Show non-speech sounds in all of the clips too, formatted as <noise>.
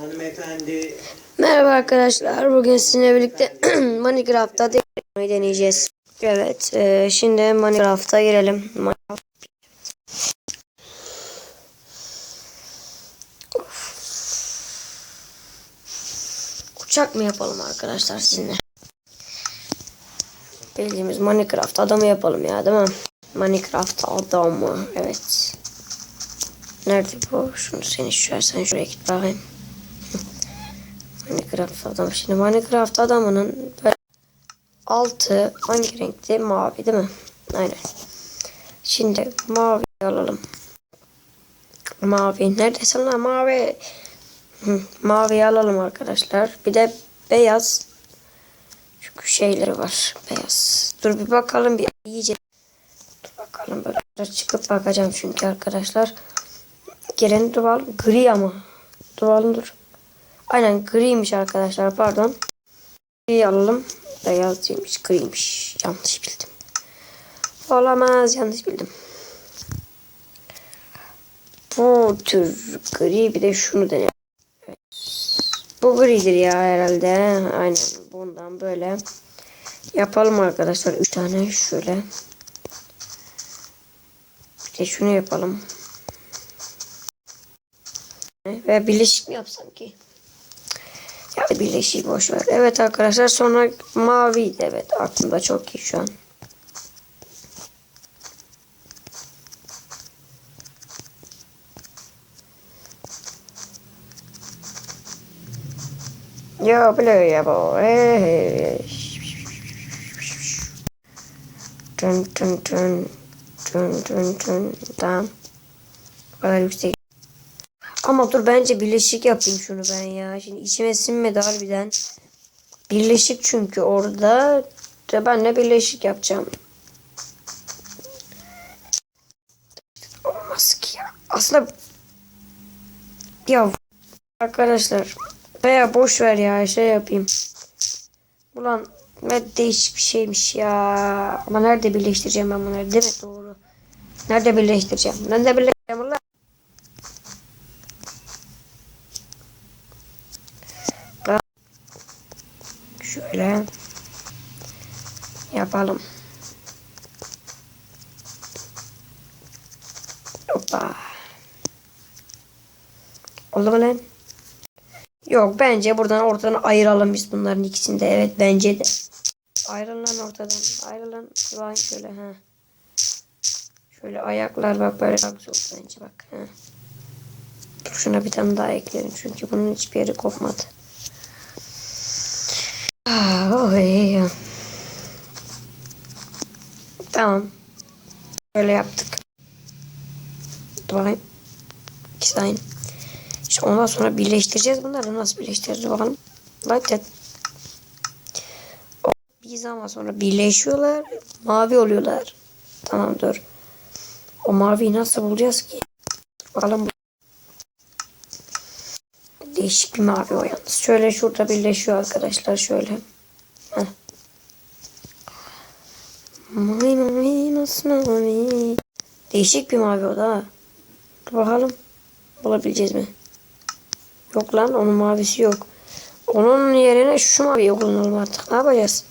Hanımefendi Merhaba arkadaşlar. Bugün sizinle birlikte <clears throat> Minecraft'ta deneyeceğiz. Evet. e, şimdi Minecraft'a girelim. Minecraft. Uçak mı yapalım arkadaşlar sizinle? Bildiğimiz Minecraft adamı yapalım ya değil mi? Minecraft adamı. Evet. Nerede bu? Şunu sen şuraya sen şuraya git bakayım. Minecraft adam. Şimdi Minecraft adamının altı hangi renkti? Mavi değil mi? Aynen. Şimdi mavi alalım. Mavi. Neredesin lan mavi? Mavi alalım arkadaşlar. Bir de beyaz. Çünkü şeyleri var. Beyaz. Dur bir bakalım bir iyice. Dur bakalım böyle çıkıp bakacağım çünkü arkadaşlar. Dur bakalım. Gri ama. Bakalım dur. Aynen griymiş arkadaşlar pardon. Gri alalım. Beyaz değilmiş griymiş. Yanlış bildim. Olamaz yanlış bildim. Bu tür gri bir de şunu deneyelim. Bu gridir ya herhalde. Aynen bundan böyle. Yapalım arkadaşlar. Üç tane şöyle. Bir de şunu yapalım. Ve birleşik mi yapsam ki? Birleşik boşver. Evet arkadaşlar sonra mavi evet aklımda çok iyi şu an. Yo blue bu. Tün tün tün tün tün tün tamam. Bu kadar yüksek ama dur bence birleşik yapayım şunu ben ya. Şimdi içime sinmedi harbiden. Birleşik çünkü orada. De ben de birleşik yapacağım. Olmaz ki ya. Aslında ya arkadaşlar veya boş ver ya şey yapayım. Ulan ne değişik bir şeymiş ya. Ama nerede birleştireceğim ben bunları değil mi? Doğru. Nerede birleştireceğim? Nerede birleştireceğim ulan? Şöyle yapalım. Hoppa. Oldu lan? Yok bence buradan ortadan ayıralım biz bunların ikisini de. Evet bence de. Ayrıl lan ortadan. Ayrıl lan. Ulan şöyle ha. Şöyle ayaklar bak böyle bak bence bak. Ha. Şuna bir tane daha eklerim çünkü bunun hiçbir yeri kopmadı. Ah, oh iyi ya. Tamam. Böyle yaptık. Dur bakayım. İşte ondan sonra birleştireceğiz bunları. Nasıl birleştireceğiz bakalım. Bak de. O bir zaman sonra birleşiyorlar. Mavi oluyorlar. Tamam dur. O maviyi nasıl bulacağız ki? Bakalım. Değişik bir mavi o yalnız. Şöyle şurada birleşiyor arkadaşlar şöyle. Heh. Mavi nasıl mavi? Değişik bir mavi o da. Dur bakalım. Bulabileceğiz mi? Yok lan onun mavisi yok. Onun yerine şu mavi kullanalım artık. Ne yapacağız?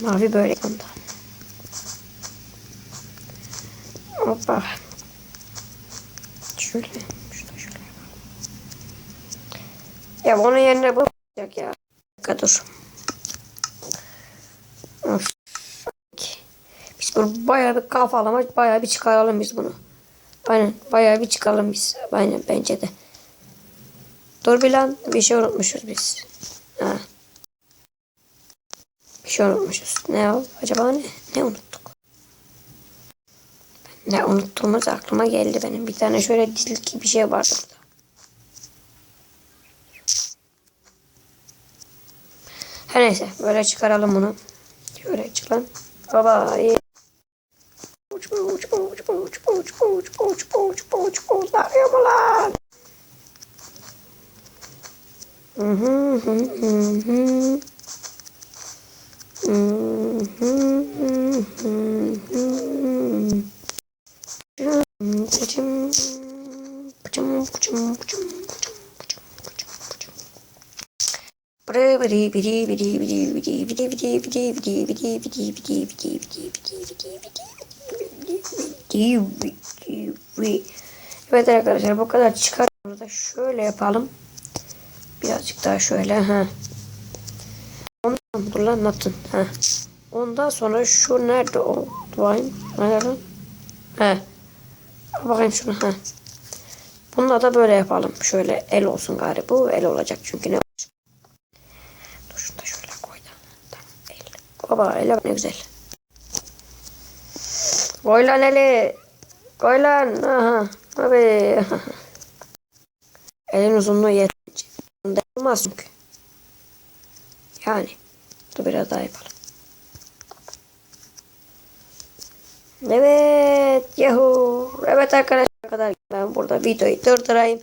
Mavi böyle onda. Hoppa. Şöyle. Ya onun yerine bu ya. Bir dakika dur. Of. Biz bunu bayağı bir kafalama bayağı bir çıkaralım biz bunu. Aynen bayağı bir çıkaralım biz. Aynen bence de. Dur bir lan bir şey unutmuşuz biz. Ha. Bir şey unutmuşuz. Ne o? Acaba ne? Ne unuttuk? Ne unuttuğumuz aklıma geldi benim. Bir tane şöyle gibi bir şey vardı burada. Her neyse böyle çıkaralım bunu. Şöyle çıkan. Baba iyi. Uçma uçma uçma uçma uçma uçma uçma uçma uçma uçma lan. Hı hı hı hı hı. Hı hı hı hı. Biri biri biri biri biri biri biri biri biri biri biri biri biri biri biri biri Evet arkadaşlar bu kadar çıkar. Burada şöyle yapalım. Birazcık daha şöyle. Ha. Ondan dur lan atın. Ha. Ondan sonra şu nerede o? Bakayım. Nerede? He. Bakayım şunu. Ha. Bununla da böyle yapalım. Şöyle el olsun gari. Bu el olacak çünkü ne Dur şunu da şöyle koy da. Tamam el. Baba bak ne güzel. Koy lan eli. Koy lan. Aha. Abi. <laughs> Elin uzunluğu yeterince. Bunda olmaz çünkü. Yani. Dur biraz daha yapalım. Evet. Yahu. Evet arkadaşlar kadar ben burada videoyu durdurayım.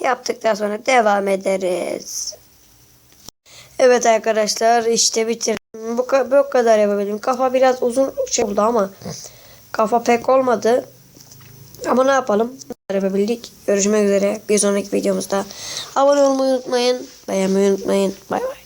Yaptıktan sonra devam ederiz. Evet arkadaşlar işte bitirdim. Bu, bu kadar yapabildim. Kafa biraz uzun şey oldu ama kafa pek olmadı. Ama ne yapalım? Yapabildik. Görüşmek üzere bir sonraki videomuzda. Abone olmayı unutmayın. Beğenmeyi unutmayın. Bay bay.